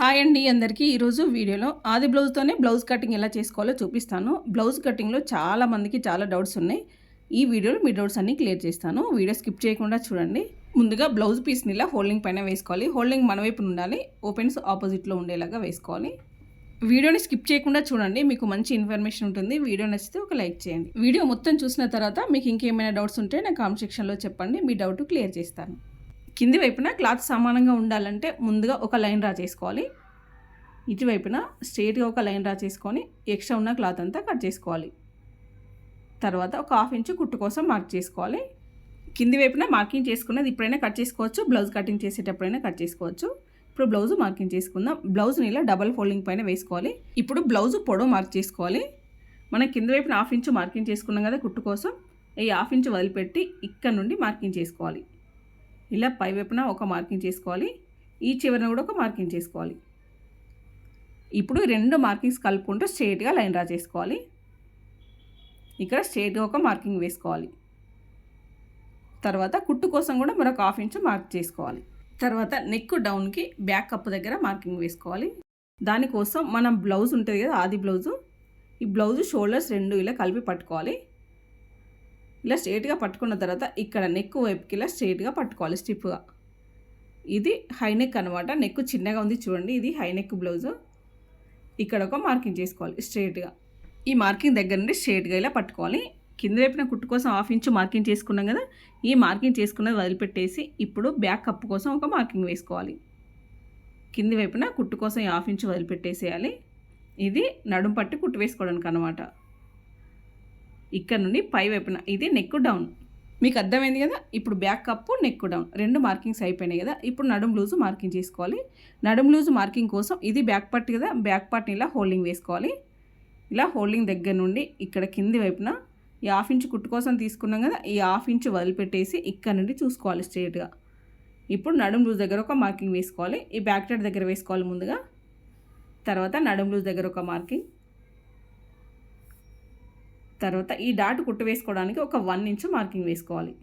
Hi అండి అందరికీ. ఈరోజు వీడియోలో ఆది బ్లౌజ్తోనే బ్లౌజ్ కటింగ్ ఎలా చేసుకోవాలో చూపిస్తాను. బ్లౌజ్ కటింగ్లో చాలా మందికి చాలా డౌట్స్ ఉన్నాయి. ఈ వీడియోలో మీ డౌట్స్ అన్నీ క్లియర్ చేస్తాను. వీడియో స్కిప్ చేయకుండా చూడండి. ముందుగా బ్లౌజ్ పీస్ని ఇలా హోల్డింగ్ పైన వేసుకోవాలి. హోల్డింగ్ మన వైపు ఉండాలి. ఓపెన్స్ ఆపోజిట్లో ఉండేలాగా వేసుకోవాలి. వీడియోని స్కిప్ చేయకుండా చూడండి. మీకు మంచి ఇన్ఫర్మేషన్ ఉంటుంది. వీడియో నచ్చితే ఒక లైక్ చేయండి. వీడియో మొత్తం చూసిన తర్వాత మీకు ఇంకేమైనా డౌట్స్ ఉంటే నా కామెంట్ సెక్షన్లో చెప్పండి. మీ డౌట్ క్లియర్ చేస్తాను. కింది వైపున క్లాత్ సమానంగా ఉండాలంటే ముందుగా ఒక లైన్ డ్రా చేసుకోవాలి. ఇటువైపున స్ట్రేట్గా ఒక లైన్ డ్రా చేసుకొని ఎక్స్ట్రా ఉన్న క్లాత్ అంతా కట్ చేసుకోవాలి. తర్వాత ఒక హాఫ్ ఇంచు కుట్టు కోసం మార్క్ చేసుకోవాలి. కింది వైపున మార్కింగ్ చేసుకున్నది ఇప్పుడైనా కట్ చేసుకోవచ్చు. బ్లౌజ్ కటింగ్ చేసేటప్పుడైనా కట్ చేసుకోవచ్చు. ఇప్పుడు బ్లౌజ్ మార్కింగ్ చేసుకుందాం. బ్లౌజ్ని ఇలా డబల్ ఫోల్డింగ్ పైన వేసుకోవాలి. ఇప్పుడు బ్లౌజ్ పొడవు మార్క్ చేసుకోవాలి. మనం కింద వైపున హాఫ్ ఇంచు మార్కింగ్ చేసుకున్నాం కదా కుట్టు కోసం. ఈ హాఫ్ ఇంచు వదిలిపెట్టి ఇక్కడ నుండి మార్కింగ్ చేసుకోవాలి. ఇలా పై వైపున ఒక మార్కింగ్ చేసుకోవాలి. ఈ చివరన కూడా ఒక మార్కింగ్ చేసుకోవాలి. ఇప్పుడు రెండు మార్కింగ్స్ కలుపుకుంటూ స్ట్రేట్గా లైన్ డ్రా చేసుకోవాలి. ఇక్కడ స్ట్రేట్గా ఒక మార్కింగ్ వేసుకోవాలి. తర్వాత కుట్టు కోసం కూడా మరొక హాఫ్ ఇంచు మార్క్ చేసుకోవాలి. తర్వాత నెక్ డౌన్కి బ్యాక్ కప్ దగ్గర మార్కింగ్ వేసుకోవాలి. దానికోసం మనం బ్లౌజ్ ఉంటుంది కదా ఆది బ్లౌజు ఈ బ్లౌజ్ షోల్డర్స్ రెండు ఇలా కలిపి పట్టుకోవాలి. ఇలా స్ట్రేట్గా పట్టుకున్న తర్వాత ఇక్కడ నెక్ వైపుకి ఇలా స్ట్రేట్గా పట్టుకోవాలి స్టిప్గా ఇది హై నెక్ అనమాట నెక్ చిన్నగా ఉంది చూడండి. ఇది హై నెక్ బ్లౌజు. ఇక్కడ ఒక మార్కింగ్ చేసుకోవాలి స్ట్రేట్గా ఈ మార్కింగ్ దగ్గర నుండి స్ట్రేట్గా ఇలా పట్టుకోవాలి. కింద వైపున కుట్టు కోసం హాఫ్ ఇంచు మార్కింగ్ చేసుకున్నాం కదా. ఈ మార్కింగ్ చేసుకున్నది వదిలిపెట్టేసి ఇప్పుడు బ్యాక్ కప్పు కోసం ఒక మార్కింగ్ వేసుకోవాలి. కింది వైపున కుట్టు కోసం హాఫ్ ఇంచు వదిలిపెట్టేసేయాలి. ఇది నడుం పట్టి కుట్టు వేసుకోవడానికి అనమాట ఇక్కడ నుండి పై వైపున. ఇది నెక్ డౌన్ మీకు అర్థమైంది కదా? ఇప్పుడు బ్యాక్ కప్పు నెక్ డౌన్ రెండు మార్కింగ్స్ అయిపోయినాయి కదా? ఇప్పుడు నడుం లూజు మార్కింగ్ చేసుకోవాలి. నడుం లూజు మార్కింగ్ కోసం ఇది బ్యాక్ పార్ట్ కదా? బ్యాక్ పార్ట్ని ఇలా హోల్డింగ్ వేసుకోవాలి. ఇలా హోల్డింగ్ దగ్గర నుండి ఇక్కడ కింది వైపున ఈ హాఫ్ ఇంచ్ కుట్టు కోసం తీసుకున్నాం కదా? ఈ హాఫ్ ఇంచ్ వదిలిపెట్టేసి ఇక్కడ నుండి చూసుకోవాలి స్ట్రేట్గా ఇప్పుడు నడుం లూజ్ దగ్గర ఒక మార్కింగ్ వేసుకోవాలి. ఈ బ్యాక్ టైడ్ దగ్గర వేసుకోవాలి ముందుగా. తర్వాత నడుం లూజ్ దగ్గర ఒక మార్కింగ్ తర్వాత ఈ డాట్ కుట్టు వేసుకోవడానికి ఒక వన్ ఇంచు మార్కింగ్ వేసుకోవాలి.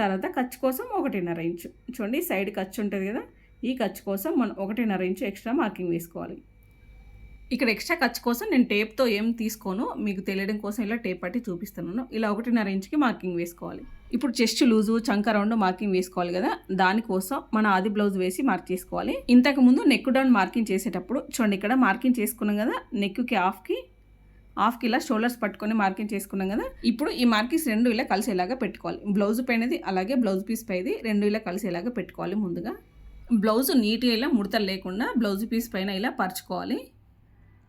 తర్వాత ఖర్చు కోసం ఒకటిన్నర ఇంచు. చూడండి సైడ్ ఖర్చు ఉంటుంది కదా ఈ ఖర్చు కోసం మనం ఒకటిన్నర ఇంచు ఎక్స్ట్రా మార్కింగ్ వేసుకోవాలి. ఇక్కడ ఎక్స్ట్రా ఖర్చు కోసం నేను టేప్తో ఏం తీసుకోను మీకు తెలియడం కోసం ఇలా టేప్ పట్టి చూపిస్తున్నాను. ఇలా ఒకటిన్నర ఇంచుకి మార్కింగ్ వేసుకోవాలి. ఇప్పుడు చెస్ట్ లూజు చంక రౌండ్ మార్కింగ్ వేసుకోవాలి కదా దానికోసం మన ఆది బ్లౌజ్ వేసి మార్క్ చేసుకోవాలి. ఇంతకు ముందు నెక్ డౌన్ మార్కింగ్ చేసేటప్పుడు చూడండి ఇక్కడ మార్కింగ్ చేసుకున్నాం కదా నెక్కి హాఫ్కి హాఫ్ ఇలా షోల్డర్స్ పట్టుకొని మార్కింగ్ చేసుకున్నాం కదా. ఇప్పుడు ఈ మార్కింగ్స్ రెండు ఇలా కలిసేలాగా పెట్టుకోవాలి. బ్లౌజ్ పైనది అలాగే బ్లౌజ్ పీస్ పైది రెండు ఇలా కలిసేలాగా పెట్టుకోవాలి ముందుగా. బ్లౌజ్ నీట్గా ఇలా ముడతలు లేకుండా బ్లౌజ్ పీస్ పైన ఇలా పరుచుకోవాలి.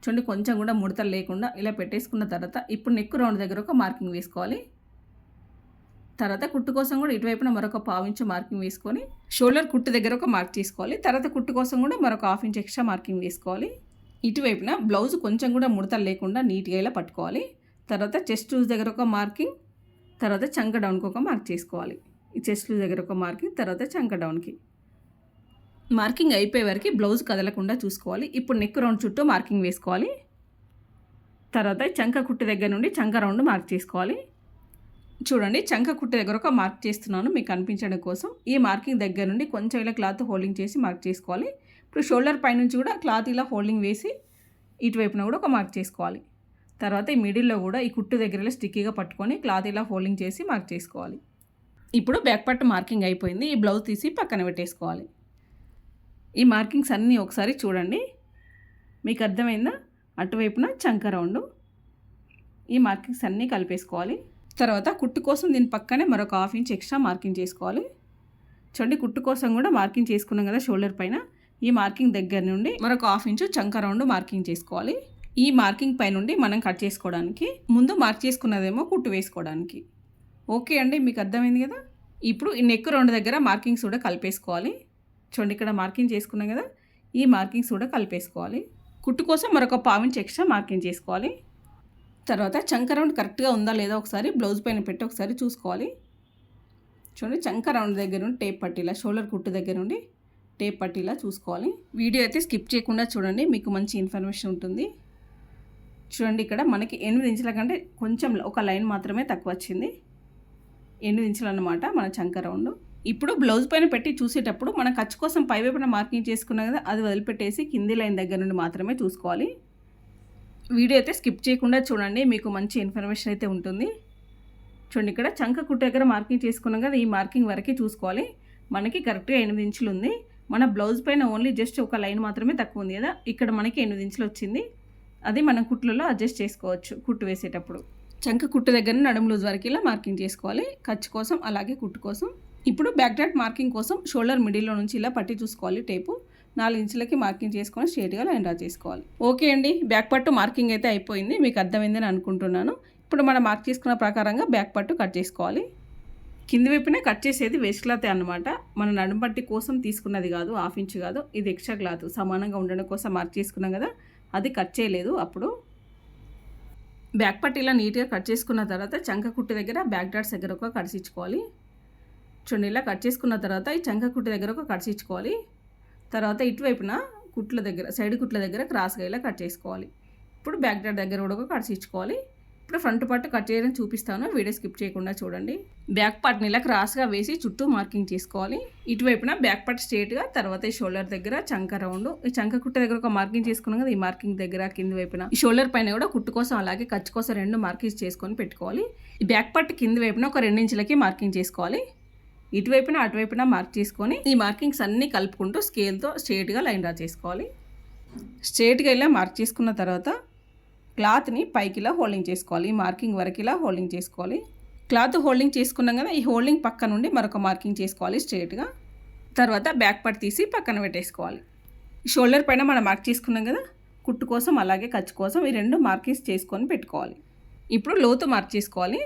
చూడండి కొంచెం కూడా ముడతలు లేకుండా ఇలా పెట్టేసుకున్న తర్వాత ఇప్పుడు నెక్ రౌండ్ దగ్గర ఒక మార్కింగ్ వేసుకోవాలి. తర్వాత కుట్టు కోసం కూడా ఇటువైపున మరొక పావు ఇంచు మార్కింగ్ వేసుకొని షోల్డర్ కుట్టు దగ్గర ఒక మార్క్ చేసుకోవాలి. తర్వాత కుట్టు కోసం కూడా మరొక హాఫ్ ఇంచ్ ఎక్స్ట్రా మార్కింగ్ వేసుకోవాలి. ఇటువైపున బ్లౌజ్ కొంచెం కూడా ముడతలు లేకుండా నీట్గా ఇలా పట్టుకోవాలి. తర్వాత చెస్ట్ లూజ్ దగ్గర ఒక మార్కింగ్ తర్వాత చంక డౌన్కి ఒక మార్క్ చేసుకోవాలి. ఈ చెస్ట్ లూజ్ దగ్గర ఒక మార్కింగ్ తర్వాత చంక డౌన్కి. మార్కింగ్ అయిపోయే వరకు బ్లౌజ్ కదలకుండా చూసుకోవాలి. ఇప్పుడు నెక్ రౌండ్ చుట్టూ మార్కింగ్ వేసుకోవాలి. తర్వాత చంక కుట్టు దగ్గర నుండి చంక రౌండ్ మార్క్ చేసుకోవాలి. చూడండి చంక కుట్టు దగ్గర ఒక మార్క్ చేస్తున్నాను మీకు కనిపించడం కోసం. ఈ మార్కింగ్ దగ్గర నుండి కొంచెం ఇలా క్లాత్ హోల్డింగ్ చేసి మార్క్ చేసుకోవాలి. ఇప్పుడు షోల్డర్ పైనుంచి కూడా క్లాత్ ఇలా హోల్డింగ్ వేసి ఇటువైపున కూడా ఒక మార్క్ చేసుకోవాలి. తర్వాత ఈ మిడిల్లో కూడా ఈ కుట్టు దగ్గరలో స్టిక్కీగా పట్టుకొని క్లాత్ ఇలా హోల్డింగ్ చేసి మార్క్ చేసుకోవాలి. ఇప్పుడు బ్యాక్ పట్టు మార్కింగ్ అయిపోయింది. ఈ బ్లౌజ్ తీసి పక్కన పెట్టేసుకోవాలి. ఈ మార్కింగ్స్ అన్నీ ఒకసారి చూడండి. మీకు అర్థమైందా? అటువైపున చంక రౌండ్. ఈ మార్కింగ్స్ అన్నీ కలిపేసుకోవాలి. తర్వాత కుట్టు కోసం దీని పక్కనే మరొక హాఫ్ ఇంచ్ ఎక్స్ట్రా మార్కింగ్ చేసుకోవాలి. చూడండి కుట్టు కోసం కూడా మార్కింగ్ చేసుకున్నాం కదా షోల్డర్ పైన. ఈ మార్కింగ్ దగ్గర నుండి మరొక హాఫ్ ఇంచు చంక రౌండ్ మార్కింగ్ చేసుకోవాలి. ఈ మార్కింగ్ పై నుండి మనం కట్ చేసుకోవడానికి ముందు మార్క్ చేసుకున్నదేమో కుట్టు వేసుకోవడానికి. ఓకే అండి మీకు అర్థమైంది కదా? ఇప్పుడు ఈ నెక్ రౌండ్ దగ్గర మార్కింగ్స్ కూడా కలిపేసుకోవాలి. చూడండి ఇక్కడ మార్కింగ్ చేసుకున్నాం కదా? ఈ మార్కింగ్స్ కూడా కలిపేసుకోవాలి. కుట్టు కోసం మరొక పావించి ఎక్స్ట్రా మార్కింగ్ చేసుకోవాలి. తర్వాత చంక రౌండ్ కరెక్ట్గా ఉందా లేదా ఒకసారి బ్లౌజ్ పైన పెట్టి ఒకసారి చూసుకోవాలి. చూడండి చంక రౌండ్ దగ్గర నుండి టేప్ పట్టిలా షోల్డర్ కుట్టు దగ్గర నుండి టేప్ పట్టేలా చూసుకోవాలి. వీడియో అయితే స్కిప్ చేయకుండా చూడండి మీకు మంచి ఇన్ఫర్మేషన్ ఉంటుంది. చూడండి ఇక్కడ మనకి ఎనిమిది ఇంచుల కంటే కొంచెం ఒక లైన్ మాత్రమే తక్కువ వచ్చింది. ఎనిమిది ఇంచులు అన్నమాట మన చంక రౌండ్. ఇప్పుడు బ్లౌజ్ పైన పెట్టి చూసేటప్పుడు మన ఖర్చు కోసం పై వైపున మార్కింగ్ చేసుకున్నాం కదా అది వదిలిపెట్టేసి కింది లైన్ దగ్గర నుండి మాత్రమే చూసుకోవాలి. వీడియో అయితే స్కిప్ చేయకుండా చూడండి మీకు మంచి ఇన్ఫర్మేషన్ అయితే ఉంటుంది. చూడండి ఇక్కడ చంక కుట్టు దగ్గర మార్కింగ్ చేసుకున్నాం కదా ఈ మార్కింగ్ వరకే చూసుకోవాలి. మనకి కరెక్ట్గా ఎనిమిది ఇంచులు ఉంది. మన బ్లౌజ్ పైన ఓన్లీ జస్ట్ ఒక లైన్ మాత్రమే తక్కువ ఉంది కదా? ఇక్కడ మనకి ఎనిమిది ఇంచులు వచ్చింది. అది మనం కుట్లలో అడ్జస్ట్ చేసుకోవచ్చు కుట్టు వేసేటప్పుడు. చంక కుట్టు దగ్గర నడుము లూజ్ వరకు ఇలా మార్కింగ్ చేసుకోవాలి. ఖర్చు కోసం అలాగే కుట్టు కోసం. ఇప్పుడు బ్యాక్ డాట్ మార్కింగ్ కోసం షోల్డర్ మిడిల్లో నుంచి ఇలా పట్టి చూసుకోవాలి టేపు. నాలుగు ఇంచులకి మార్కింగ్ చేసుకొని స్ట్రేట్గా లైన్ డ్రా చేసుకోవాలి. ఓకే అండి బ్యాక్ పట్టు మార్కింగ్ అయితే అయిపోయింది. మీకు అర్థమైందని అనుకుంటున్నాను. ఇప్పుడు మనం మార్క్ చేసుకున్న ప్రకారంగా బ్యాక్ పట్టు కట్ చేసుకోవాలి. కింది వైపునే కట్ చేసేది వేస్ట్ క్లాత్ అనమాట మన నడుంపట్టి కోసం తీసుకున్నది కాదు హాఫ్ ఇంచ్ కాదు. ఇది ఎక్స్ట్రా క్లాత్. సమానంగా ఉండడం కోసం మార్క్ చేసుకున్నాం కదా అది కట్ చేయలేదు అప్పుడు. బ్యాక్ పట్టి ఇలా నీట్గా కట్ చేసుకున్న తర్వాత చంక కుట్టు దగ్గర బ్యాక్ డాట్స్ దగ్గర ఒక కడిసిచ్చుకోవాలి చూడండి ఇలా కట్ చేసుకున్న తర్వాత ఈ చంక కుట్టు దగ్గర ఒక కడిసిచ్చుకోవాలి తర్వాత ఇటువైపున కుట్ల దగ్గర సైడ్ కుట్ల దగ్గర క్రాస్గా ఇలా కట్ చేసుకోవాలి. ఇప్పుడు బ్యాక్ డాట్ దగ్గర కూడా ఒక కడిసిచ్చుకోవాలి ఇప్పుడు ఫ్రంట్ పార్ట్ కట్ చేయడం చూపిస్తాను. వీడియో స్కిప్ చేయకుండా చూడండి. బ్యాక్ పార్ట్ని ఇలా క్రాస్గా వేసి చుట్టూ మార్కింగ్ చేసుకోవాలి. ఇటువైపున బ్యాక్ పార్ట్ స్ట్రేట్గా తర్వాత ఈ షోల్డర్ దగ్గర చంక రౌండ్ ఈ చంక కుట్ట దగ్గర ఒక మార్కింగ్ చేసుకున్నాం కదా ఈ మార్కింగ్ దగ్గర కింది వైపున. ఈ షోల్డర్ పైన కూడా కుట్టు కోసం అలాగే ఖర్చు కోసం రెండు మార్కింగ్స్ చేసుకొని పెట్టుకోవాలి. ఈ బ్యాక్ పార్ట్ కింది వైపున ఒక రెండించులకి మార్కింగ్ చేసుకోవాలి. ఇటువైపున అటువైపున మార్క్ చేసుకొని ఈ మార్కింగ్స్ అన్నీ కలుపుకుంటూ స్కేల్తో స్ట్రేట్గా లైన్ డ్రా చేసుకోవాలి. స్ట్రేట్గా ఇలా మార్క్ చేసుకున్న తర్వాత క్లాత్ని పైకి ఇలా హోల్డింగ్ చేసుకోవాలి ఈ మార్కింగ్ వరకు ఇలా హోల్డింగ్ చేసుకోవాలి. క్లాత్ హోల్డింగ్ చేసుకున్నాం కదా ఈ హోల్డింగ్ పక్క నుండి మరొక మార్కింగ్ చేసుకోవాలి స్ట్రేట్గా తర్వాత బ్యాక్ పార్ట్ తీసి పక్కన పెట్టేసుకోవాలి. షోల్డర్ పైన మనం మార్క్ చేసుకున్నాం కదా కుట్టు కోసం అలాగే ఖర్చు కోసం ఈ రెండు మార్కింగ్స్ చేసుకొని పెట్టుకోవాలి. ఇప్పుడు లోతు మార్క్ చేసుకోవాలి.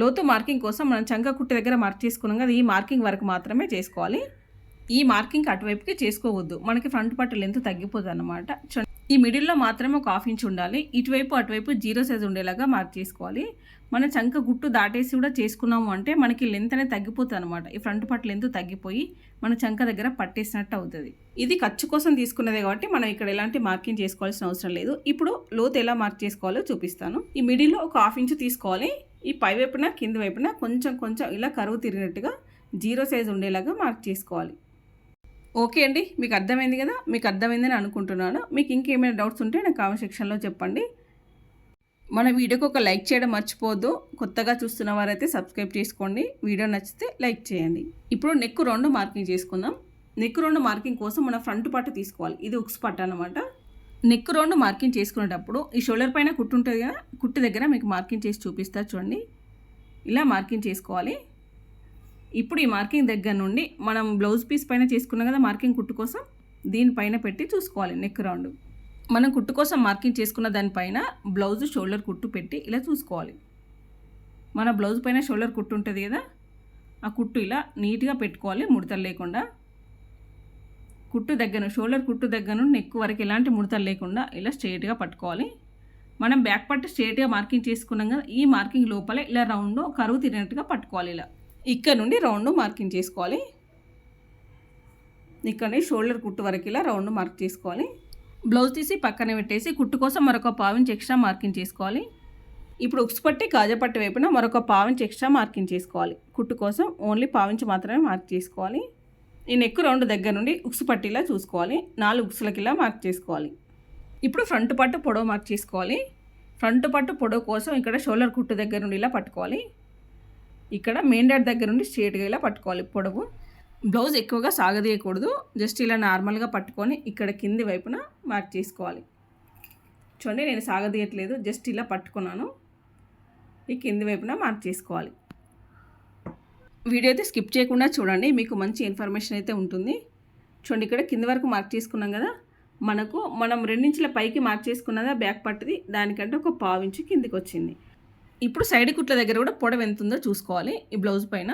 లోతు మార్కింగ్ కోసం మనం చంక కుట్టు దగ్గర మార్క్ చేసుకున్నాం కదా ఈ మార్కింగ్ వరకు మాత్రమే చేసుకోవాలి. ఈ మార్కింగ్ అటువైపుకి చేసుకోవద్దు. మనకి ఫ్రంట్ పట్టు లెంత్ తగ్గిపోతుంది అనమాట ఈ మిడిల్లో మాత్రమే ఒక హాఫ్ ఇంచ్ ఉండాలి. ఇటువైపు అటువైపు జీరో సైజ్ ఉండేలాగా మార్క్ చేసుకోవాలి. మన చంక గుట్టు దాటేసి కూడా చేసుకున్నాము అంటే మనకి లెంత్ అనేది తగ్గిపోతుంది అనమాట ఈ ఫ్రంట్ పార్ట్ లెంత్ తగ్గిపోయి మన చంక దగ్గర పట్టేసినట్టు అవుతుంది. ఇది ఖర్చు కోసం తీసుకున్నదే కాబట్టి మనం ఇక్కడ ఎలాంటి మార్కింగ్ చేసుకోవాల్సిన అవసరం లేదు. ఇప్పుడు లోతు ఎలా మార్క్ చేసుకోవాలో చూపిస్తాను. ఈ మిడిల్లో ఒక హాఫ్ ఇంచ్ తీసుకోవాలి. ఈ పై వైపున కింది వైపున కొంచెం కొంచెం ఇలా కరువు తిరిగినట్టుగా జీరో సైజ్ ఉండేలాగా మార్క్ చేసుకోవాలి. ఓకే అండి మీకు అర్థమైంది కదా? మీకు అర్థమైందని అనుకుంటున్నాను. మీకు ఇంకేమైనా డౌట్స్ ఉంటే నాకు కామెంట్ సెక్షన్లో చెప్పండి. మన వీడియోకి ఒక లైక్ చేయడం మర్చిపోద్దు కొత్తగా చూస్తున్న వారైతే సబ్స్క్రైబ్ చేసుకోండి. వీడియో నచ్చితే లైక్ చేయండి. ఇప్పుడు నెక్ రెండు మార్కింగ్ చేసుకుందాం. నెక్ రెండు మార్కింగ్ కోసం మన ఫ్రంట్ పట్టు తీసుకోవాలి. ఇది ఉక్స్ పట్ట అనమాట నెక్ రెండు మార్కింగ్ చేసుకునేటప్పుడు ఈ షోల్డర్ పైన కుట్టు ఉంటుంది కదా? కుట్టు దగ్గర మీకు మార్కింగ్ చేసి చూపిస్తా చూడండి. ఇలా మార్కింగ్ చేసుకోవాలి. ఇప్పుడు ఈ మార్కింగ్ దగ్గర నుండి మనం బ్లౌజ్ పీస్ పైన చేసుకున్నాం కదా మార్కింగ్ కుట్టు కోసం దీనిపైన పెట్టి చూసుకోవాలి నెక్ రౌండ్. మనం కుట్టు కోసం మార్కింగ్ చేసుకున్న దానిపైన బ్లౌజ్ షోల్డర్ కుట్టు పెట్టి ఇలా చూసుకోవాలి. మన బ్లౌజ్ పైన షోల్డర్ కుట్టు ఉంటుంది కదా ఆ కుట్టు ఇలా నీట్గా పెట్టుకోవాలి ముడతలు లేకుండా. కుట్టు దగ్గర షోల్డర్ కుట్టు దగ్గర నుండి నెక్ వరకు ఎలాంటి ముడతలు లేకుండా ఇలా స్ట్రైట్గా పట్టుకోవాలి. మనం బ్యాక్ పట్టు స్ట్రైట్గా మార్కింగ్ చేసుకున్నాం కదా ఈ మార్కింగ్ లోపల ఇలా రౌండ్ కరువు తిరిగినట్టుగా పట్టుకోవాలి ఇలా. ఇక్కడ నుండి రౌండ్ మార్కింగ్ చేసుకోవాలి. ఇక్కడ షోల్డర్ కుట్టు వరకు ఇలా రౌండ్ మార్క్ చేసుకోవాలి. బ్లౌజ్ తీసి పక్కన పెట్టేసి కుట్టు కోసం మరొక పావించి ఎక్స్ట్రా మార్కింగ్ చేసుకోవాలి. ఇప్పుడు ఉక్స్ పట్టి కాజపట్టి వైపున మరొక పావించి ఎక్స్ట్రా మార్కింగ్ చేసుకోవాలి. కుట్టు కోసం ఓన్లీ పావించి మాత్రమే మార్క్ చేసుకోవాలి. ఈ నెక్ రౌండ్ దగ్గర నుండి ఉక్స్ పట్టిలా చూసుకోవాలి. నాలుగు ఉక్స్లకిలా మార్క్ చేసుకోవాలి. ఇప్పుడు ఫ్రంట్ పట్టు పొడవు మార్క్ చేసుకోవాలి. ఫ్రంట్ పట్టు పొడవు కోసం ఇక్కడ షోల్డర్ కుట్టు దగ్గర నుండి ఇలా పట్టుకోవాలి. ఇక్కడ మెయిన్ డాట్ దగ్గర నుండి స్ట్రేట్గా ఇలా పట్టుకోవాలి. పొడవు బ్లౌజ్ ఎక్కువగా సాగదీయకూడదు. జస్ట్ ఇలా నార్మల్గా పట్టుకొని ఇక్కడ కింది వైపున మార్క్ చేసుకోవాలి. చూడండి నేను సాగదీయట్లేదు. జస్ట్ ఇలా పట్టుకున్నాను. ఈ కింది వైపున మార్క్ చేసుకోవాలి. వీడియో అయితే స్కిప్ చేయకుండా చూడండి. మీకు మంచి ఇన్ఫర్మేషన్ అయితే ఉంటుంది. చూడండి ఇక్కడ కింది వరకు మార్క్ చేసుకున్నాం కదా. మనకు మనం రెండించుల పైకి మార్క్ చేసుకున్నదా బ్యాక్ పట్టుది. దానికంటే ఒక పావించి కిందికి వచ్చింది ఇప్పుడు సైడ్ కుట్ల దగ్గర కూడా పొడవు ఎంత ఉందో చూసుకోవాలి. ఈ బ్లౌజ్ పైన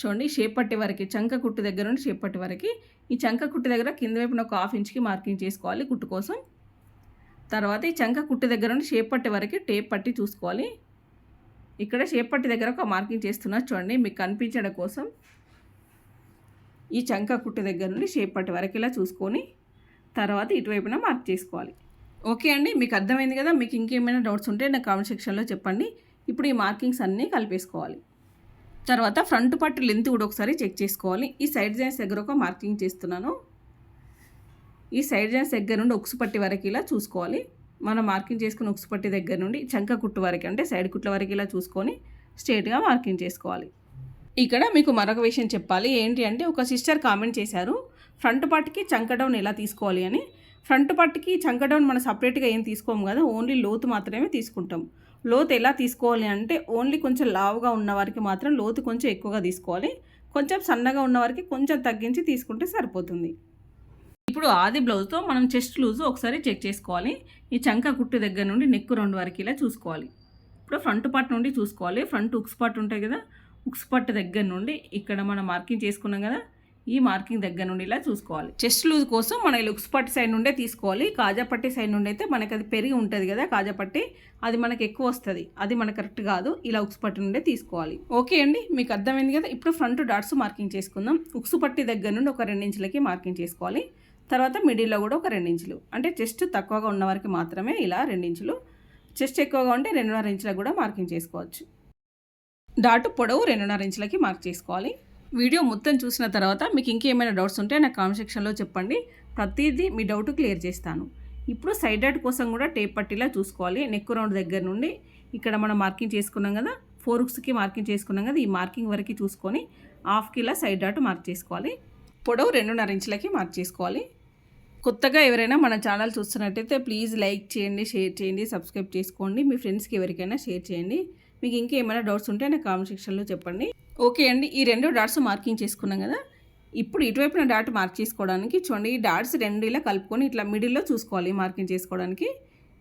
చూడండి షేప్ పట్టి వరకు చంక కుట్టు దగ్గర నుండి షేప్ పట్టి వరకు ఈ చంక కుట్టు దగ్గర కింద వైపున ఒక హాఫ్ ఇంచ్కి మార్కింగ్ చేసుకోవాలి కుట్టు కోసం. తర్వాత ఈ చంక కుట్టు దగ్గర నుండి షేప్ పట్టి వరకు టేప్ పట్టి చూసుకోవాలి. ఇక్కడ షేప్ పట్టి దగ్గర ఒక మార్కింగ్ చేస్తున్నా చూడండి మీకు కనిపించడం కోసం. ఈ చంక కుట్టు దగ్గర నుండి షేప్ పట్టి వరకు ఇలా చూసుకొని తర్వాత ఇటువైపున మార్క్ చేసుకోవాలి. ఓకే అండి మీకు అర్థమైంది కదా? మీకు ఇంకేమైనా డౌట్స్ ఉంటే నా కామెంట్ సెక్షన్లో చెప్పండి. ఇప్పుడు ఈ మార్కింగ్స్ అన్నీ కలిపేసుకోవాలి. తర్వాత ఫ్రంట్ పట్టు లెంత్ కూడా ఒకసారి చెక్ చేసుకోవాలి. ఈ సైడ్ జాయిన్స్ దగ్గర ఒక మార్కింగ్ చేస్తున్నాను. ఈ సైడ్ జాయిన్స్ దగ్గర నుండి ఉక్సు పట్టి వరకు ఇలా చూసుకోవాలి. మనం మార్కింగ్ చేసుకున్న ఉక్సు పట్టి దగ్గర నుండి చంక కుట్టు వరకు అంటే సైడ్ కుట్ల వరకు ఇలా చూసుకొని స్ట్రేట్గా మార్కింగ్ చేసుకోవాలి. ఇక్కడ మీకు మరొక విషయం చెప్పాలి. ఏంటి అంటే ఒక సిస్టర్ కామెంట్ చేశారు ఫ్రంట్ పార్ట్కి చంక డౌన్ ఎలా తీసుకోవాలి అని. ఫ్రంట్ పట్టుకి చంక డౌన్ మనం సపరేట్గా ఏం తీసుకోము కదా ఓన్లీ లోతు మాత్రమే తీసుకుంటాం. లోతు ఎలా తీసుకోవాలి అంటే ఓన్లీ కొంచెం లావుగా ఉన్న వారికి మాత్రం లోతు కొంచెం ఎక్కువగా తీసుకోవాలి. కొంచెం సన్నగా ఉన్న వారికి కొంచెం తగ్గించి తీసుకుంటే సరిపోతుంది. ఇప్పుడు ఆది బ్లౌజ్తో మనం చెస్ట్ లూజ్ ఒకసారి చెక్ చేసుకోవాలి. ఈ చంక కుట్టు దగ్గర నుండి నెక్కు రెండు వరకు ఇలా చూసుకోవాలి. ఇప్పుడు ఫ్రంట్ పార్ట్ నుండి చూసుకోవాలి. ఫ్రంట్ ఉక్స్ పార్ట్ ఉంటాయి కదా ఉక్స్ పార్ట్ దగ్గర నుండి ఇక్కడ మనం మార్కింగ్ చేసుకున్నాం కదా ఈ మార్కింగ్ దగ్గర నుండి ఇలా చూసుకోవాలి. చెస్ట్ లూజ్ కోసం మన ఇలా ఉక్స్ పట్టి సైడ్ నుండే తీసుకోవాలి. కాజాపట్టి సైడ్ నుండి అయితే మనకి అది పెరిగి ఉంటుంది కదా కాజాపట్టి అది మనకు ఎక్కువ వస్తుంది. అది మనకు కరెక్ట్ కాదు. ఇలా ఉక్స్ పట్టి నుండే తీసుకోవాలి. ఓకే అండి మీకు అర్థమైంది కదా? ఇప్పుడు ఫ్రంట్ డాట్స్ మార్కింగ్ చేసుకుందాం. ఉక్స్ పట్టి దగ్గర నుండి ఒక రెండించులకి మార్కింగ్ చేసుకోవాలి. తర్వాత మిడిల్లో కూడా ఒక రెండించులు. అంటే చెస్ట్ తక్కువగా ఉన్న వారికి మాత్రమే ఇలా ఇంచులు చెస్ట్ ఎక్కువగా ఉంటే రెండున్నర ఇంచులకు కూడా మార్కింగ్ చేసుకోవచ్చు. డాటు పొడవు రెండున్నర ఇంచులకి మార్క్ చేసుకోవాలి. వీడియో మొత్తం చూసిన తర్వాత మీకు ఇంకేమైనా డౌట్స్ ఉంటే నా కామెంట్ సెక్షన్లో చెప్పండి. ప్రతిదీ మీ డౌట్ క్లియర్ చేస్తాను. ఇప్పుడు సైడ్ డాట్ కోసం కూడా టేప్ పట్టిలా చూసుకోవాలి. నెక్ రౌండ్ దగ్గర నుండి ఇక్కడ మనం మార్కింగ్ చేసుకున్నాం కదా ఫోర్ హుక్స్కి మార్కింగ్ చేసుకున్నాం కదా ఈ మార్కింగ్ వరకు చూసుకొని హాఫ్కి ఇలా సైడ్ డాట్ మార్క్ చేసుకోవాలి. పొడవు రెండున్నర ఇంచులకి మార్క్ చేసుకోవాలి. కొత్తగా ఎవరైనా మన ఛానల్ చూస్తున్నట్టయితే ప్లీజ్ లైక్ చేయండి షేర్ చేయండి సబ్స్క్రైబ్ చేసుకోండి. మీ ఫ్రెండ్స్కి ఎవరికైనా షేర్ చేయండి. మీకు ఇంకేమైనా డౌట్స్ ఉంటే నాకు కామెంట్ సెక్షన్లో చెప్పండి. ఓకే అండి ఈ రెండు డాట్స్ మార్కింగ్ చేసుకున్నాం కదా. ఇప్పుడు ఇటువైపున డాట్ మార్క్ చేసుకోవడానికి చూడండి ఈ డాట్స్ రెండు ఇలా కలుపుకొని ఇట్లా మిడిల్లో చూసుకోవాలి మార్కింగ్ చేసుకోవడానికి.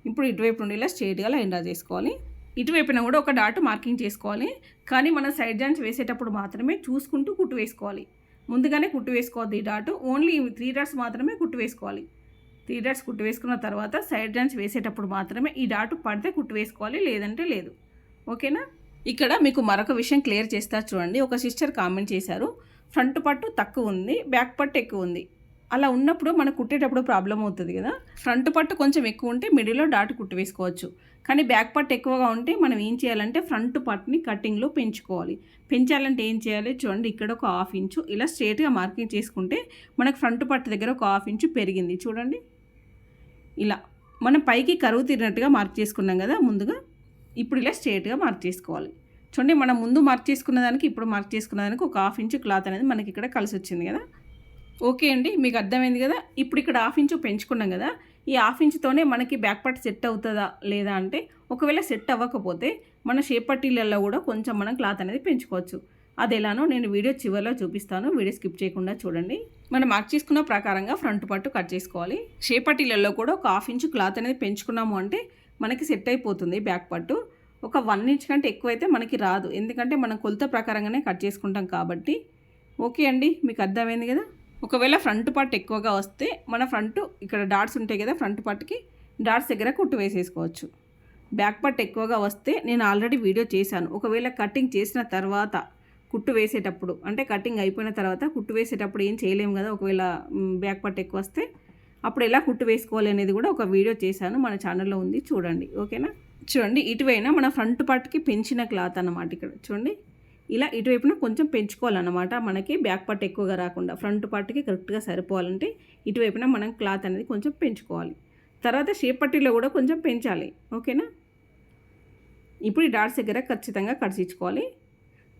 ఇప్పుడు ఇటువైపు నుండి ఇలా స్ట్రేట్గా లైన్ డ్రా చేసుకోవాలి. ఇటువైపున కూడా ఒక డాట్ మార్కింగ్ చేసుకోవాలి. కానీ మన సైడ్ జాయింట్స్ వేసేటప్పుడు మాత్రమే చూసుకుంటూ కుట్టు వేసుకోవాలి. ముందుగానే కుట్టు వేసుకోవద్దు ఈ డాట్. ఓన్లీ త్రీ డాట్స్ మాత్రమే కుట్టు వేసుకోవాలి. త్రీ డాట్స్ కుట్టు వేసుకున్న తర్వాత సైడ్ జాన్స్ వేసేటప్పుడు మాత్రమే ఈ డాట్ పడితే కుట్టు వేసుకోవాలి లేదంటే లేదు. ఓకేనా? ఇక్కడ మీకు మరొక విషయం క్లియర్ చేస్తా చూడండి. ఒక సిస్టర్ కామెంట్ చేశారు. ఫ్రంట్ పట్టు తక్కువ ఉంది బ్యాక్ పట్టు ఎక్కువ ఉంది. అలా ఉన్నప్పుడు మనం కుట్టేటప్పుడు ప్రాబ్లం అవుతుంది కదా? ఫ్రంట్ పట్టు కొంచెం ఎక్కువ ఉంటే మిడిల్లో డాట్ కుట్టి వేసుకోవచ్చు. కానీ బ్యాక్ పట్టు ఎక్కువగా ఉంటే మనం ఏం చేయాలంటే ఫ్రంట్ పట్టుని కటింగ్లో పెంచుకోవాలి. పెంచాలంటే ఏం చేయాలి? చూడండి ఇక్కడ ఒక హాఫ్ ఇంచు. ఇలా స్ట్రేట్గా మార్కింగ్ చేసుకుంటే మనకు ఫ్రంట్ పట్టు దగ్గర ఒక హాఫ్ ఇంచు పెరిగింది. చూడండి. ఇలా. మనం పైకి కరువు తీరినట్టుగా మార్క్ చేసుకున్నాం కదా ముందుగా. ఇప్పుడు ఇలా స్ట్రేట్గా మార్క్ చేసుకోవాలి. చూడండి మనం ముందు మార్క్ చేసుకున్న దానికి ఇప్పుడు మార్క్ చేసుకున్న దానికి ఒక హాఫ్ ఇంచు క్లాత్ అనేది మనకి ఇక్కడ కలిసి వచ్చింది కదా. ఓకే అండి మీకు అర్థమైంది కదా? ఇప్పుడు ఇక్కడ హాఫ్ ఇంచు పెంచుకున్నాం కదా ఈ హాఫ్ ఇంచుతోనే మనకి బ్యాక్ పార్ట్ సెట్ అవుతుందా లేదా అంటే ఒకవేళ సెట్ అవ్వకపోతే మన షేప్ పట్టీలలో కూడా కొంచెం మనం క్లాత్ అనేది పెంచుకోవచ్చు. అది ఎలానో నేను వీడియో చివరిలో చూపిస్తాను వీడియో స్కిప్ చేయకుండా చూడండి. మనం మార్క్ చేసుకున్న ప్రకారంగా ఫ్రంట్ పట్టు కట్ చేసుకోవాలి. షేప్ పట్టీలలో కూడా ఒక హాఫ్ ఇంచు క్లాత్ అనేది పెంచుకున్నాము అంటే మనకి సెట్ అయిపోతుంది బ్యాక్ పట్టు ఒక వన్ ఇంచ్ కంటే ఎక్కువైతే మనకి రాదు. ఎందుకంటే మనం కొలత ప్రకారంగానే కట్ చేసుకుంటాం కాబట్టి. ఓకే అండి మీకు అర్థమైంది కదా? ఒకవేళ ఫ్రంట్ పార్ట్ ఎక్కువగా వస్తే మన ఫ్రంట్ ఇక్కడ డాట్స్ ఉంటాయి కదా ఫ్రంట్ పార్ట్కి డాట్స్ దగ్గర కుట్టు వేసేసుకోవచ్చు. బ్యాక్ పార్ట్ ఎక్కువగా వస్తే నేను ఆల్రెడీ వీడియో చేశాను. ఒకవేళ కటింగ్ చేసిన తర్వాత కుట్టు వేసేటప్పుడు అంటే కటింగ్ అయిపోయిన తర్వాత కుట్టు వేసేటప్పుడు ఏం చేయలేము కదా? ఒకవేళ బ్యాక్ పార్ట్ ఎక్కువ వస్తే అప్పుడు ఎలా కుట్టు వేసుకోవాలి అనేది కూడా ఒక వీడియో చేశాను మన ఛానల్లో ఉంది చూడండి ఓకేనా? చూడండి ఇటువైనా మన ఫ్రంట్ పార్ట్కి పెంచిన క్లాత్ అన్నమాట ఇక్కడ చూడండి. ఇలా ఇటువైపున కొంచెం పెంచుకోవాలన్నమాట మనకి బ్యాక్ పార్ట్ ఎక్కువగా రాకుండా ఫ్రంట్ పార్ట్కి కరెక్ట్గా సరిపోవాలంటే ఇటువైపున మనం క్లాత్ అనేది కొంచెం పెంచుకోవాలి. తర్వాత షేప్ పట్టీలో కూడా కొంచెం పెంచాలి ఓకేనా? ఇప్పుడు ఈ డాట్స్ దగ్గర ఖచ్చితంగా కడిచించుకోవాలి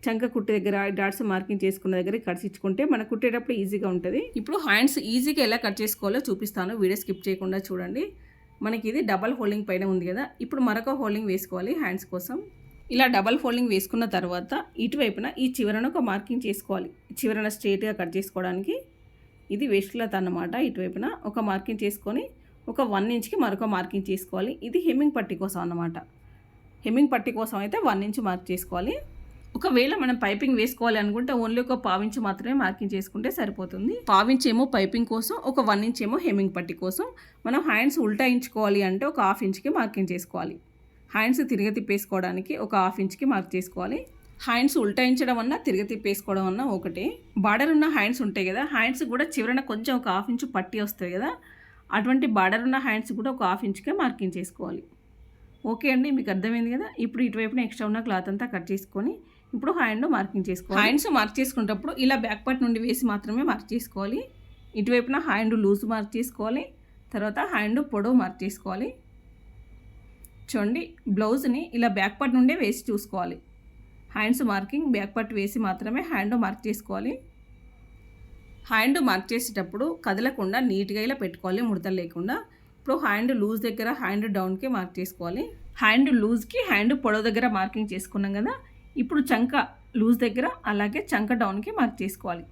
చంక కుట్టు దగ్గర డాట్స్ మార్కింగ్ చేసుకున్న దగ్గర కడిచించుకుంటే మనకు కుట్టేటప్పుడు ఈజీగా ఉంటుంది. ఇప్పుడు హ్యాండ్స్ ఈజీగా ఎలా కట్ చేసుకోవాలో చూపిస్తాను. వీడియో స్కిప్ చేయకుండా చూడండి. మనకి ఇది డబల్ హోల్డింగ్ పైన ఉంది కదా. ఇప్పుడు మరొక హోల్డింగ్ వేసుకోవాలి హ్యాండ్స్ కోసం. ఇలా డబల్ ఫోల్డింగ్ వేసుకున్న తర్వాత ఇటువైపున ఈ చివరన ఒక మార్కింగ్ చేసుకోవాలి. చివరన స్ట్రేట్గా కట్ చేసుకోవడానికి ఇది వేస్ట్ క్లాత్ అన్నమాట. ఇటువైపున ఒక మార్కింగ్ చేసుకొని ఒక వన్ ఇంచ్కి మరొక మార్కింగ్ చేసుకోవాలి. ఇది హెమ్మింగ్ పట్టి కోసం అన్నమాట. హెమ్మింగ్ పట్టి కోసం అయితే వన్ ఇంచ్ మార్క్ చేసుకోవాలి. ఒకవేళ మనం పైపింగ్ వేసుకోవాలి అనుకుంటే ఓన్లీ ఒక పావించి మాత్రమే మార్కింగ్ చేసుకుంటే సరిపోతుంది. పావించి ఏమో పైపింగ్ కోసం ఒక వన్ ఇంచ్ ఏమో హెమ్మింగ్ పట్టి కోసం మనం హ్యాండ్స్ ఉల్టాయించుకోవాలి అంటే ఒక హాఫ్ ఇంచ్కి మార్కింగ్ చేసుకోవాలి. హ్యాండ్స్ తిరిగి తిప్పేసుకోవడానికి ఒక హాఫ్ ఇంచ్కి మార్క్ చేసుకోవాలి. హ్యాండ్స్ ఉల్టాయించడం వల్ల తిరిగి తిప్పేసుకోవడం వల్ల ఒకటే. బార్డర్ ఉన్న హ్యాండ్స్ ఉంటాయి కదా హ్యాండ్స్ కూడా చివరన కొంచెం ఒక హాఫ్ ఇంచు పట్టి వస్తాయి కదా అటువంటి బార్డర్ ఉన్న హ్యాండ్స్ కూడా ఒక హాఫ్ ఇంచ్కే మార్కింగ్ చేసుకోవాలి. ఓకే అండి మీకు అర్థమైంది కదా? ఇప్పుడు ఇటువైపున ఎక్స్ట్రా ఉన్న క్లాత్ అంతా కట్ చేసుకొని ఇప్పుడు హ్యాండ్ మార్కింగ్ చేసుకోవాలి. హ్యాండ్స్ మార్క్ చేసుకునేటప్పుడు ఇలా బ్యాక్ పార్ట్ నుండి వేసి మాత్రమే మార్క్ చేసుకోవాలి. ఇటువైపున హ్యాండ్ లూజ్ మార్క్ చేసుకోవాలి. తర్వాత హ్యాండ్ పొడవు మార్క్ చేసుకోవాలి. చూడండి బ్లౌజ్ని ఇలా బ్యాక్ పార్ట్ నుండే వేసి చూసుకోవాలి. హ్యాండ్స్ మార్కింగ్ బ్యాక్ పార్ట్ వేసి మాత్రమే హ్యాండ్ మార్క్ చేసుకోవాలి. హ్యాండ్ మార్క్ చేసేటప్పుడు కదలకుండా నీట్గా ఇలా పెట్టుకోవాలి ముడతలు లేకుండా. ఇప్పుడు హ్యాండ్ లూజ్ దగ్గర హ్యాండ్ డౌన్కి మార్క్ చేసుకోవాలి. హ్యాండ్ లూజ్కి హ్యాండ్ పొడవు దగ్గర మార్కింగ్ చేసుకున్నాం కదా ఇప్పుడు చంక లూజ్ దగ్గర అలాగే చంక డౌన్కి మార్క్ చేసుకోవాలి.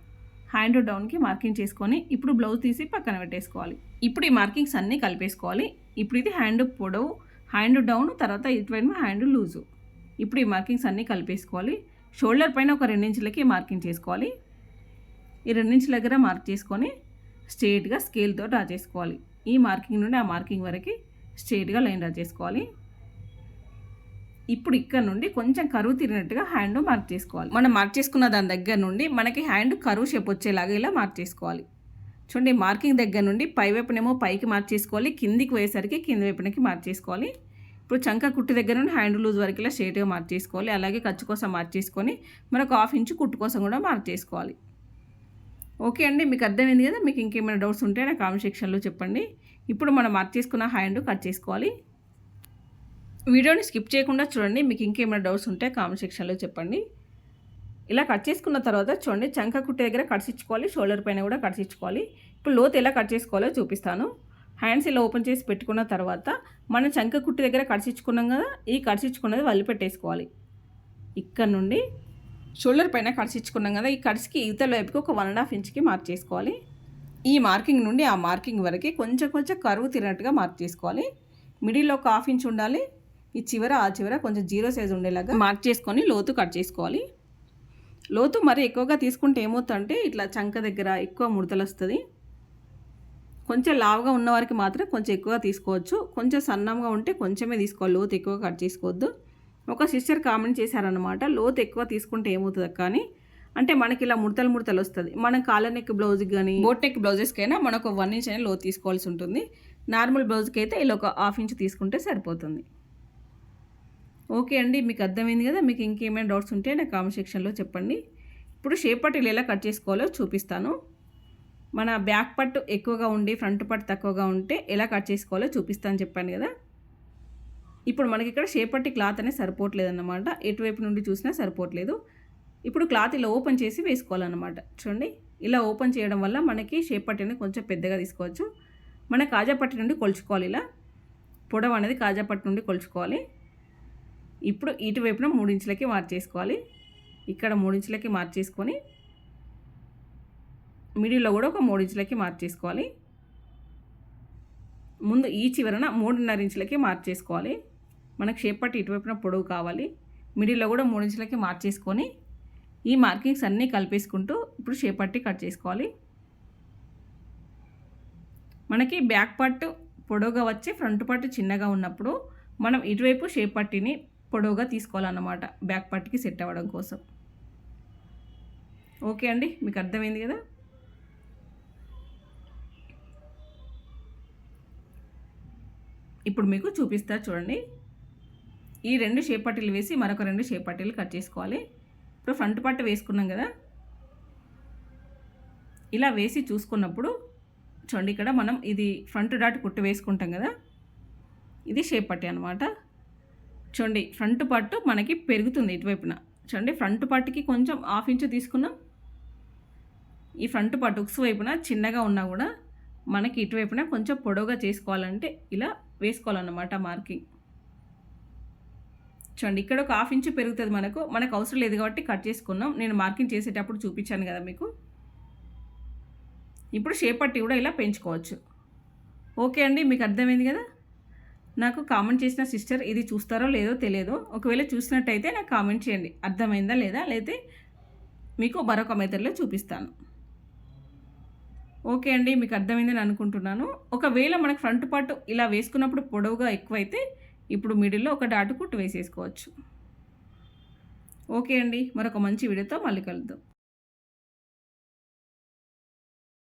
హ్యాండ్ డౌన్కి మార్కింగ్ చేసుకొని ఇప్పుడు బ్లౌజ్ తీసి పక్కన పెట్టేసుకోవాలి. ఇప్పుడు ఈ మార్కింగ్స్ అన్నీ కలిపేసుకోవాలి. ఇప్పుడు ఇది హ్యాండ్ పొడవు హ్యాండ్ డౌన్ తర్వాత ఇటువైపు హ్యాండ్ లూజు ఇప్పుడు ఈ మార్కింగ్స్ అన్నీ కలిపేసుకోవాలి. షోల్డర్ పైన ఒక రెండించులకి మార్కింగ్ చేసుకోవాలి. ఈ రెండించుల దగ్గర మార్క్ చేసుకొని స్ట్రేట్గా స్కేల్తో డ్రా చేసుకోవాలి. ఈ మార్కింగ్ నుండి ఆ మార్కింగ్ వరకు స్ట్రేట్గా లైన్ డ్రా చేసుకోవాలి. ఇప్పుడు ఇక్కడ నుండి కొంచెం కరువు తిరిగినట్టుగా హ్యాండ్ మార్క్ చేసుకోవాలి. మనం మార్క్ చేసుకున్న దాని దగ్గర నుండి మనకి హ్యాండ్ కరువు షేప్ వచ్చేలాగా ఇలా మార్క్ చేసుకోవాలి. చూడండి మార్కింగ్ దగ్గర నుండి పై వైపునేమో పైకి మార్క్ చేసుకోవాలి కిందికి పోయేసరికి కింది వైపునకి మార్క్ చేసుకోవాలి. ఇప్పుడు చంక కుట్టు దగ్గర నుండి హ్యాండ్ లూజ్ వరకు ఇలా స్ట్రేట్గా మార్క్ చేసుకోవాలి. అలాగే ఖర్చు కోసం మార్క్ చేసుకొని మనకు హాఫ్ ఇంచు కుట్టు కోసం కూడా మార్క్ చేసుకోవాలి. ఓకే అండి మీకు అర్థమైంది కదా? మీకు ఇంకేమైనా డౌట్స్ ఉంటే నా కామెంట్ సెక్షన్లో చెప్పండి. ఇప్పుడు మనం మార్క్ చేసుకున్న హ్యాండ్ కట్ చేసుకోవాలి. వీడియోని స్కిప్ చేయకుండా చూడండి. మీకు ఇంకేమైనా డౌట్స్ ఉంటే కామెంట్ సెక్షన్లో చెప్పండి. ఇలా కట్ చేసుకున్న తర్వాత చూడండి చంక కుట్టు దగ్గర ఇచ్చుకోవాలి షోల్డర్ పైన కూడా కట్టించుకోవాలి ఇప్పుడు లోతు ఎలా కట్ చేసుకోవాలో చూపిస్తాను. హ్యాండ్స్ ఇలా ఓపెన్ చేసి పెట్టుకున్న తర్వాత మనం చంక కుట్టి దగ్గర కడిచించుకున్నాం కదా ఈ కడిచించుకున్నది వల్లి పెట్టేసుకోవాలి. ఇక్కడ నుండి షోల్డర్ పైన కడిచిచ్చుకున్నాం కదా ఈ కడిసికి ఇవతల వైపుకి ఒక వన్ అండ్ హాఫ్ ఇంచ్కి మార్క్ చేసుకోవాలి. ఈ మార్కింగ్ నుండి ఆ మార్కింగ్ వరకు కొంచెం కొంచెం కరువు తిరిగినట్టుగా మార్క్ చేసుకోవాలి. మిడిల్లో ఒక హాఫ్ ఇంచ్ ఉండాలి. ఈ చివర ఆ చివర కొంచెం జీరో సైజ్ ఉండేలాగా మార్క్ చేసుకొని లోతు కట్ చేసుకోవాలి. లోతు మరి ఎక్కువగా తీసుకుంటే ఏమవుతుందంటే ఇట్లా చంక దగ్గర ఎక్కువ ముడతలు వస్తుంది. కొంచెం లావుగా ఉన్న వారికి మాత్రం కొంచెం ఎక్కువగా తీసుకోవచ్చు. కొంచెం సన్నంగా ఉంటే కొంచెమే తీసుకోవాలి. లోతు ఎక్కువ కట్ చేసుకోవద్దు. ఒక సిస్టర్ కామెంట్ చేశారనమాట లోతు ఎక్కువ తీసుకుంటే ఏమవుతుంది కానీ అంటే మనకి ఇలా ముడతలు ముడతలు వస్తుంది. మనం కాలర్ నెక్ బ్లౌజ్కి కానీ బోట్ నెక్ బ్లౌజెస్కైనా మనకు వన్ ఇంచ్ అనేది లోతు తీసుకోవాల్సి ఉంటుంది. నార్మల్ బ్లౌజ్కి అయితే ఇలా ఒక హాఫ్ ఇంచ్ తీసుకుంటే సరిపోతుంది. ఓకే అండి మీకు అర్థమైంది కదా మీకు ఇంకేమైనా డౌట్స్ ఉంటే నా కామెంట్ సెక్షన్లో చెప్పండి. ఇప్పుడు షేప్ పట్టులు ఎలా కట్ చేసుకోవాలో చూపిస్తాను. మన బ్యాక్ పట్టు ఎక్కువగా ఉండి ఫ్రంట్ పట్టు తక్కువగా ఉంటే ఎలా కట్ చేసుకోవాలో చూపిస్తాను చెప్పాను కదా. ఇప్పుడు మనకి ఇక్కడ షేప్ పట్టి క్లాత్ అనేది సరిపోవట్లేదు అన్నమాట ఎటువైపు నుండి చూసినా సరిపోవట్లేదు. ఇప్పుడు క్లాత్ ఇలా ఓపెన్ చేసి వేసుకోవాలన్నమాట. చూడండి ఇలా ఓపెన్ చేయడం వల్ల మనకి షేప్ పట్టి అనేది కొంచెం పెద్దగా తీసుకోవచ్చు. మన కాజా పట్టి నుండి కొలుచుకోవాలి ఇలా. పొడవు అనేది కాజా పట్టి నుండి కొలుచుకోవాలి. ఇప్పుడు ఇటువైపున మూడించులకి మార్చేసుకోవాలి. ఇక్కడ మూడించులకి మార్చేసుకొని మిడిల్లో కూడా ఒక మూడించులకి మార్చేసుకోవాలి. ముందు ఈ చివరన మూడున్నర ఇంచులకి మార్చేసుకోవాలి. మనకు షేప్ పట్టి ఇటువైపున పొడవు కావాలి. మిడిల్లో కూడా మూడించులకి మార్చేసుకొని ఈ మార్కింగ్స్ అన్నీ కలిపేసుకుంటూ ఇప్పుడు షేప్ పట్టి కట్ చేసుకోవాలి. మనకి బ్యాక్ పార్ట్ పొడవుగా వచ్చి ఫ్రంట్ పార్ట్ చిన్నగా ఉన్నప్పుడు మనం ఇటువైపు షేప్ పట్టిని పొడవుగా తీసుకోవాలన్నమాట. బ్యాక్ పార్ట్కి సెట్ అవ్వడం కోసం. ఓకే అండి మీకు అర్థమైంది కదా? ఇప్పుడు మీకు చూపిస్తా చూడండి. ఈ రెండు షేప్ పట్టీలు వేసి మరొక రెండు షేప్ పట్టీలు కట్ చేసుకోవాలి. ఇప్పుడు ఫ్రంట్ పట్టు వేసుకున్నాం కదా? ఇలా వేసి చూసుకున్నప్పుడు చూడండి ఇక్కడ మనం ఇది ఫ్రంట్ డాట్ కుట్టు వేసుకుంటాం కదా? ఇది షేప్ పట్టి అనమాట చూడండి ఫ్రంట్ పట్టు మనకి పెరుగుతుంది ఇటువైపున. చూడండి ఫ్రంట్ పట్టుకి కొంచెం హాఫ్ ఇంచు తీసుకున్నాం. ఈ ఫ్రంట్ పట్టు ఉక్స్ వైపున చిన్నగా ఉన్నా కూడా మనకి ఇటువైపున కొంచెం పొడవుగా చేసుకోవాలంటే ఇలా వేసుకోవాలన్నమాట మార్కింగ్. చూడండి ఇక్కడ ఒక హాఫ్ ఇంచు పెరుగుతుంది మనకు. మనకు అవసరం లేదు కాబట్టి కట్ చేసుకున్నాం. నేను మార్కింగ్ చేసేటప్పుడు చూపించాను కదా మీకు. ఇప్పుడు షేప్ పట్టి కూడా ఇలా పెంచుకోవచ్చు. ఓకే అండి మీకు అర్థమైంది కదా? నాకు కామెంట్ చేసిన సిస్టర్ ఇది చూస్తారో లేదో తెలియదు. ఒకవేళ చూసినట్టయితే నాకు కామెంట్ చేయండి. అర్థమైందా లేదా? లేతే మీకు మరొక మెథడ్లో చూపిస్తాను. ఓకే అండి మీకు అర్థమైందని అనుకుంటున్నాను. ఒకవేళ మనకు ఫ్రంట్ పార్ట్ ఇలా వేసుకున్నప్పుడు పొడవుగా ఎక్కువైతే ఇప్పుడు మిడిల్లో ఒక డాటు కుట్టు వేసేసుకోవచ్చు. ఓకే అండి మరొక మంచి వీడియోతో మళ్ళీ కలుద్దాం.